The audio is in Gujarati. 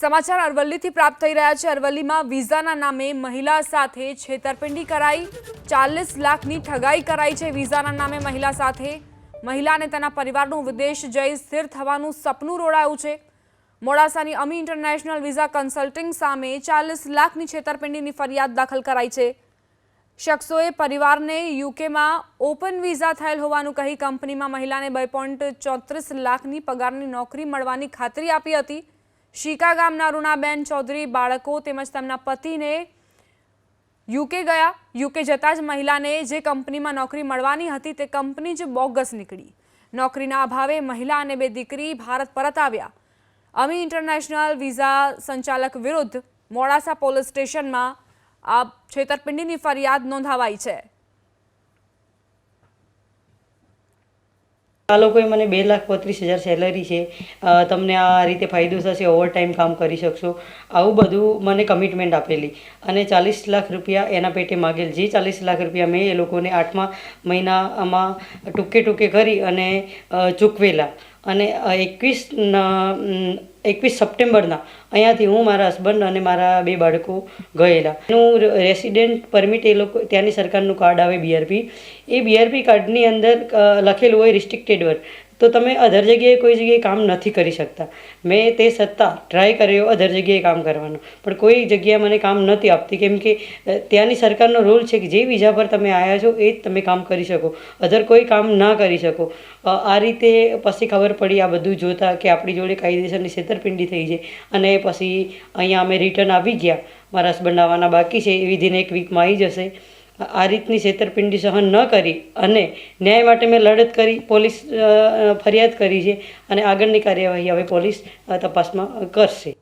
સમાચાર અરવલ્લીથી પ્રાપ્ત થઈ રહ્યા છે. અરવલ્લીમાં વિઝાના નામે મહિલા સાથે છેતરપિંડી કરાઈ. ચાલીસ લાખની ઠગાઈ કરાઈ છે વિઝાના નામે મહિલા સાથે. મહિલાને તેના પરિવારનું વિદેશ જઈ સ્થિર થવાનું સપનું રોડાયું છે. મોડાસાની અમી ઇન્ટરનેશનલ વિઝા કન્સલ્ટિંગ સામે ચાલીસ લાખની છેતરપિંડીની ફરિયાદ દાખલ કરાઈ છે. શખ્સોએ પરિવારને યુકેમાં ઓપન વિઝા થયેલ હોવાનું કહી કંપનીમાં મહિલાને બે પોઈન્ટ ચોત્રીસ લાખની પગારની નોકરી મળવાની ખાતરી આપી હતી. શીકા ગામના રૂણાબેન ચૌધરી બાળકો તેમજ તેમના પતિને યુકે ગયા. યુકે જતાં જ મહિલાને જે કંપનીમાં નોકરી મળવાની હતી તે કંપની જ બોગસ નીકળી. નોકરીના અભાવે મહિલા અને બે દીકરી ભારત પરત આવ્યા. અમી ઇન્ટરનેશનલ વિઝા સંચાલક વિરુદ્ધ મોડાસા પોલીસ સ્ટેશનમાં આ છેતરપિંડીની ફરિયાદ નોંધાવાઈ છે. આ લોકોએ મને બે લાખ બત્રીસ હજાર સેલરી છે. તમને આ રીતે ફાયદો થશે ઓવર ટાઈમ કામ કરી શકશો. આવું બધું મને કમિટમેન્ટ આપેલી. અને ચાલીસ લાખ રૂપિયા એના પેટે માગેલ. જે ચાલીસ લાખ રૂપિયા મેં એ લોકોને આઠમા મહિનામાં ટૂંકે ટૂંકે કરી અને ચૂકવેલા. અને એકવીસ એકવીસ સપ્ટેમ્બરના અહીંયાથી હું મારા હસબન્ડ અને મારા બે બાળકો ગયેલા. એનું રેસિડેન્ટ પરમિટ એ લોકો, ત્યાંની સરકારનું કાર્ડ આવે બીઆરપી એ બીઆરપી કાર્ડની અંદર લખેલું હોય રિસ્ટ્રિક્ટેડ વર્ક તો તમે અધર જગ્યાએ કોઈ જગ્યાએ કામ નથી કરી શકતા. મેં તે છતાં ટ્રાય કર્યો અધર જગ્યાએ કામ કરવાનો. પણ કોઈ જગ્યાએ મને કામ નથી આપતી. કેમ કે ત્યાંની સરકારનો રૂલ છે કે જે વિઝા પર તમે આવ્યા છો, એ જ તમે કામ કરી શકો. અધર કોઈ કામ ના કરી શકો. આ રીતે પછી ખબર પડી આ બધું જોતા કે આપણી જોડે કાયદેસરની છેતરપિંડી થઈ છે. અને પછી અહીંયા અમે રિટર્ન આવી ગયા. મારા હસબન્ડ આવવાના બાકી છે. એ વિધિન એક વીકમાં આવી જશે. આ રીતની છેતરપિંડી સહન ન કરી અને ન્યાય માટે મેં લડત કરી, પોલીસ ફરિયાદ કરી છે અને આગળની કાર્યવાહી હવે પોલીસ તપાસમાં કરશે.